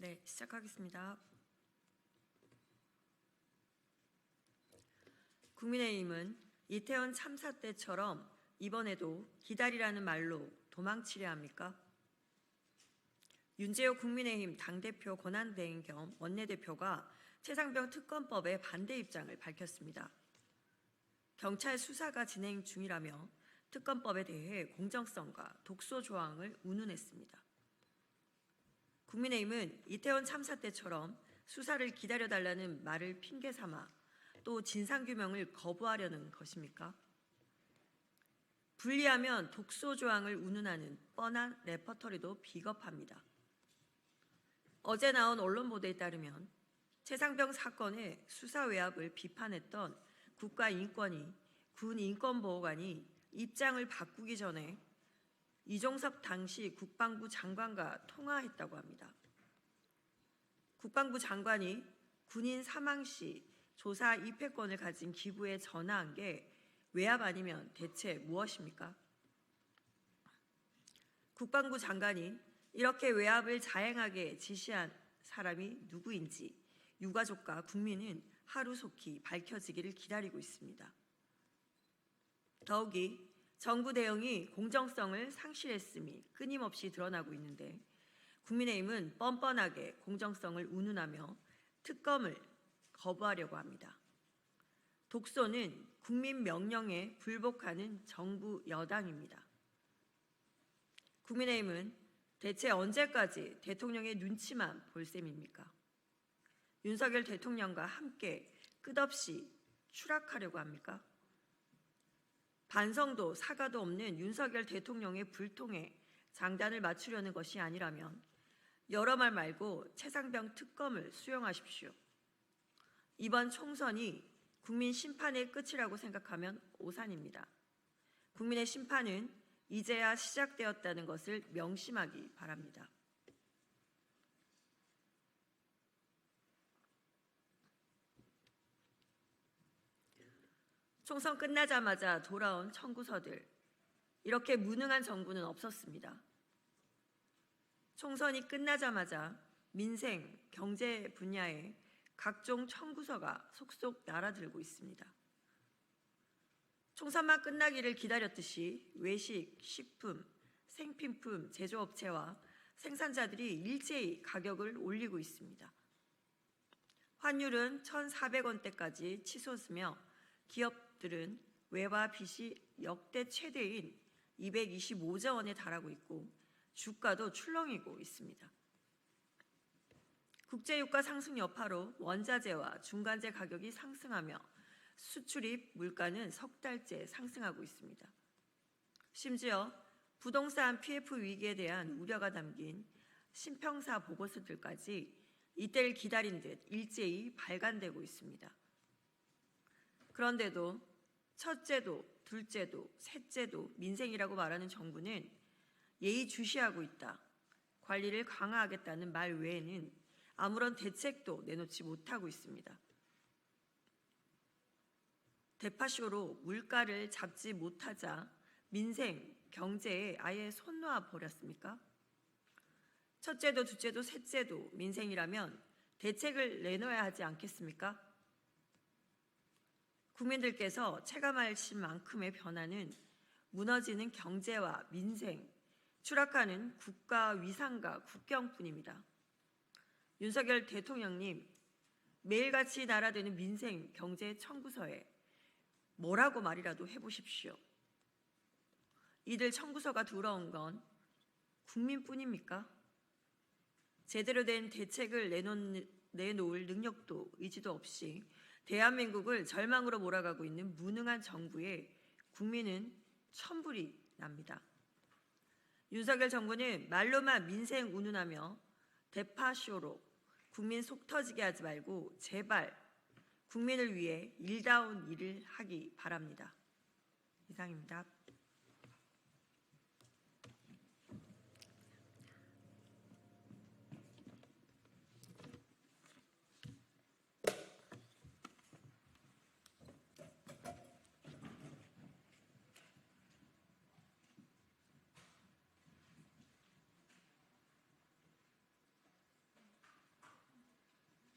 네, 시작하겠습니다. 국민의힘은 이태원 참사 때처럼 이번에도 기다리라는 말로 도망치려 합니까? 윤재호 국민의힘 당대표 권한대행 겸 원내대표가 최상병 특검법에 반대 입장을 밝혔습니다. 경찰 수사가 진행 중이라며 특검법에 대해 공정성과 독소 조항을 운운했습니다. 국민의힘은 이태원 참사 때처럼 수사를 기다려달라는 말을 핑계 삼아 또 진상규명을 거부하려는 것입니까? 분리하면 독소 조항을 운운하는 뻔한 레퍼터리도 비겁합니다. 어제 나온 언론 보도에 따르면 최상병 사건의 수사 외압을 비판했던 국가인권위 군인권보호관이 입장을 바꾸기 전에 이종섭 당시 국방부 장관과 통화했다고 합니다. 국방부 장관이 군인 사망 시 조사 입회권을 가진 기부에 전화한 게 외압 아니면 대체 무엇입니까? 국방부 장관이 이렇게 외압을 자행하게 지시한 사람이 누구인지 유가족과 국민은 하루속히 밝혀지기를 기다리고 있습니다. 더욱이 정부 대응이 공정성을 상실했음이 끊임없이 드러나고 있는데 국민의힘은 뻔뻔하게 공정성을 운운하며 특검을 거부하려고 합니다. 독소는 국민 명령에 불복하는 정부 여당입니다. 국민의힘은 대체 언제까지 대통령의 눈치만 볼 셈입니까? 윤석열 대통령과 함께 끝없이 추락하려고 합니까? 반성도 사과도 없는 윤석열 대통령의 불통에 장단을 맞추려는 것이 아니라면 여러 말 말고 최상병 특검을 수용하십시오. 이번 총선이 국민 심판의 끝이라고 생각하면 오산입니다. 국민의 심판은 이제야 시작되었다는 것을 명심하기 바랍니다. 총선 끝나자마자 돌아온 청구서들. 이렇게 무능한 정부는 없었습니다. 총선이 끝나자마자 민생, 경제 분야에 각종 청구서가 속속 날아들고 있습니다. 총선만 끝나기를 기다렸듯이 외식, 식품, 생필품 제조업체와 생산자들이 일제히 가격을 올리고 있습니다. 환율은 1,400원대까지 치솟으며 기업 들은 외화 빚이 역대 최대인 225조 원에 달하고 있고 주가도 출렁이고 있습니다. 국제유가 상승 여파로 원자재와 중간재 가격이 상승하며 수출입 물가는 석 달째 상승하고 있습니다. 심지어 부동산 PF 위기에 대한 우려가 담긴 신평사 보고서들까지 이때를 기다린 듯 일제히 발간되고 있습니다. 그런데도 첫째도, 둘째도, 셋째도 민생이라고 말하는 정부는 예의주시하고 있다. 관리를 강화하겠다는 말 외에는 아무런 대책도 내놓지 못하고 있습니다. 대파쇼로 물가를 잡지 못하자 민생, 경제에 아예 손 놓아 버렸습니까? 첫째도 둘째도 셋째도 민생이라면 대책을 내놓아야 하지 않겠습니까? 국민들께서 체감하실 만큼의 변화는 무너지는 경제와 민생, 추락하는 국가 위상과 국경뿐입니다. 윤석열 대통령님, 매일같이 날아드는 민생, 경제 청구서에 뭐라고 말이라도 해보십시오. 이들 청구서가 들어온 건 국민뿐입니까? 제대로 된 대책을 내놓는, 내놓을 능력도 의지도 없이 대한민국을 절망으로 몰아가고 있는 무능한 정부에 국민은 천불이 납니다. 윤석열 정부는 말로만 민생 운운하며 대파쇼로 국민 속 터지게 하지 말고 제발 국민을 위해 일다운 일을 하기 바랍니다. 이상입니다.